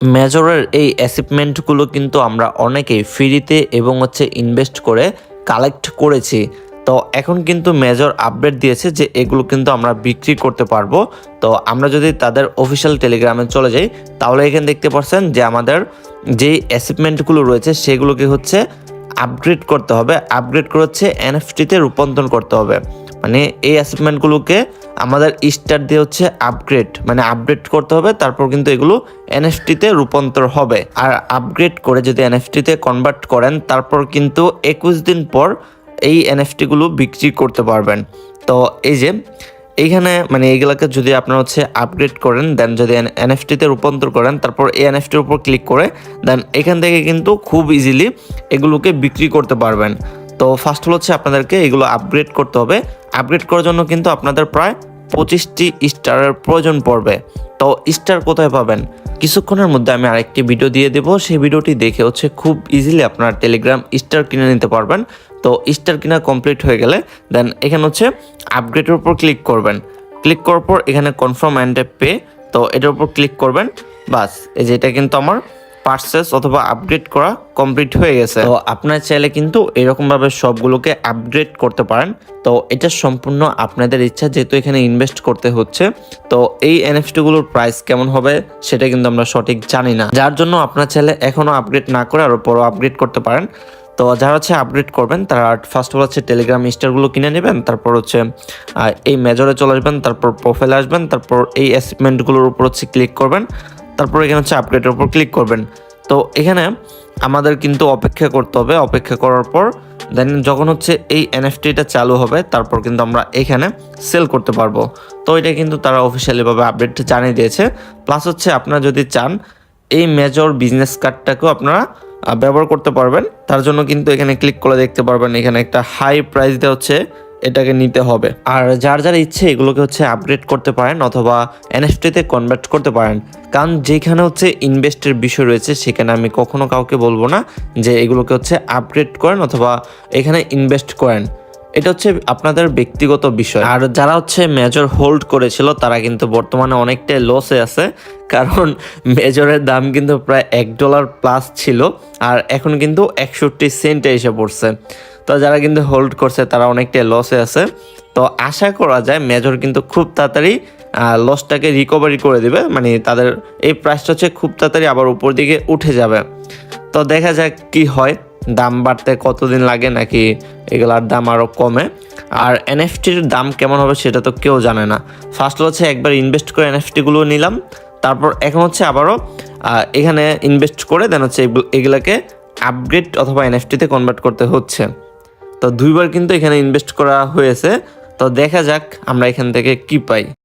মেজরের এই অ্যাচিভমেন্টগুলো কিন্তু আমরা অনেকেই ফ্রিতে এবং হচ্ছে ইনভেস্ট করে কালেক্ট করেছি। তো এখন কিন্তু মেজর আপডেট দিয়েছে যে এগুলো কিন্তু আমরা বিক্রি করতে পারব। তো আমরা যদি তাদের অফিসিয়াল টেলিগ্রামে চলে যাই, তাহলে এখানে দেখতে পাচ্ছেন যে আমাদের যেই অ্যাচিভমেন্টগুলো রয়েছে, সেগুলোকে হচ্ছে আপগ্রেড করতে হবে। আপগ্রেড করে হচ্ছে এনএফটিতে রূপান্তর করতে হবে। মানে এই অ্যাচিভমেন্টগুলোকে আমাদের স্টার দিয়ে হচ্ছে আপগ্রেড মানে আপডেট করতে হবে, তারপর কিন্তু এগুলো এনএফটিতে রূপান্তর হবে। আর আপগ্রেড করে যদি এনএফটিতে কনভার্ট করেন, তারপর কিন্তু একুশ দিন পর এই এনএফটিগুলো বিক্রি করতে পারবেন। তো এই যে, এইখানে মানে এইগুলাকে যদি আপনারা হচ্ছে আপগ্রেড করেন দেন যদি এনএফটিতে রূপান্তর করেন, তারপর এই এনএফটির উপর ক্লিক করে দেন এখান থেকে কিন্তু খুব ইজিলি এগুলোকে বিক্রি করতে পারবেন। তো ফার্স্ট হল হচ্ছে আপনাদেরকে এগুলো আপগ্রেড করতে হবে। আপগ্রেড করার জন্য কিন্তু আপনাদের প্রায় পঁচিশটি স্টারের প্রয়োজন পড়বে। তো স্টার কোথায় পাবেন? কিছুক্ষণের মধ্যে আমি আরেকটি ভিডিও দিয়ে দেবো। সেই ভিডিওটি দেখে হচ্ছে খুব ইজিলি আপনার টেলিগ্রাম স্টার কিনে নিতে পারবেন। তো স্টার কিনা কমপ্লিট হয়ে গেলে দেন এখানে হচ্ছে আপগ্রেডের উপর ক্লিক করবেন। ক্লিক করার পর এখানে কনফার্ম অ্যান্ড পে তো এটার উপর ক্লিক করবেন। বাস, এই যে এটা কিন্তু আমার পার্সেস অথবা আপগ্রেড করা কমপ্লিট হয়ে গেছে। তো আপনার চাইলে কিন্তু এরকমভাবে সবগুলোকে আপগ্রেড করতে পারেন। তো এটা সম্পূর্ণ আপনাদের ইচ্ছা, যেহেতু এখানে ইনভেস্ট করতে হচ্ছে। তো এই এনএফটিগুলোর প্রাইস কেমন হবে, সেটা কিন্তু আমরা সঠিক জানি না। যার জন্য আপনার চাইলে এখনও আপগ্রেড না করে আরও বড় আপগ্রেড করতে পারেন। তো যারা হচ্ছে আপগ্রেড করবেন, তারা ফার্স্ট অফ অল হচ্ছে টেলিগ্রাম স্টারগুলো কিনে নেবেন, তারপর হচ্ছে এই মেজরে চলে আসবেন, তারপর প্রোফাইলে আসবেন, তারপর এই অ্যাসিপমেন্টগুলোর উপর হচ্ছে ক্লিক করবেন। তারপর এখানে হচ্ছে আপগ্রেডের উপর ক্লিক করবেন। তো এখানে আমাদের কিন্তু অপেক্ষা করতে হবে। অপেক্ষা করার পর দেন যখন হচ্ছে এই এনএফটিটা চালু হবে, তারপর কিন্তু আমরা এখানে সেল করতে পারব। তো এটা কিন্তু তারা অফিসিয়ালিভাবে আপডেট জানিয়ে দিয়েছে। প্লাস হচ্ছে আপনারা যদি চান, এই মেজর বিজনেস কার্ডটাকেও আপনারা ব্যবহার করতে পারবেন। তার জন্য কিন্তু এখানে ক্লিক করে দেখতে পারবেন। এখানে একটা হাই প্রাইস দেওয়া হচ্ছে এটাকে নিতে হবে। আর যার যার ইচ্ছে এগুলোকে হচ্ছে আপগ্রেড করতে পারেন অথবা এনএফটিতে কনভার্ট করতে পারেন। কারণ যেখানে হচ্ছে ইনভেস্টের বিষয় রয়েছে, সেখানে আমি কখনো কাউকে বলব না যে এগুলোকে হচ্ছে আপগ্রেড করেন অথবা এখানে ইনভেস্ট করেন। এটা হচ্ছে আপনাদের ব্যক্তিগত বিষয়। আর যারা হচ্ছে মেজর হোল্ড করেছিল, তারা কিন্তু বর্তমানে অনেকটাই লসে আছে। কারণ মেজরের দাম কিন্তু প্রায় এক ডলার প্লাস ছিল, আর এখন কিন্তু একষট্টি সেন্টে এসে পড়ছে। তো যারা কিন্তু হোল্ড করছে, তারা অনেকটাই লসে আছে। তো আশা করা যায় মেজর কিন্তু খুব তাড়াতাড়ি লসটাকে রিকভারি করে দিবে। মানে তাদের এই প্রাইসটা হচ্ছে খুব তাড়াতাড়ি আবার উপর দিকে উঠে যাবে। তো দেখা যাক কি হয়। দাম বাড়তে কতদিন লাগে নাকি এগুলার দাম আরও কমে? আর এনএফটির দাম কেমন হবে সেটা তো কেউ জানে না। ফার্স্ট হচ্ছে একবার ইনভেস্ট করে এনএফটিগুলো নিলাম। তারপর এখন হচ্ছে আবারও এখানে ইনভেস্ট করে দেন হচ্ছে এগুলো- এগুলাকে আপগ্রেড অথবা এনএফটিতে কনভার্ট করতে হচ্ছে। তো দুইবার কিন্তু এখানে ইনভেস্ট করা হয়েছে। তো দেখা যাক আমরা এখান থেকে কি পাই।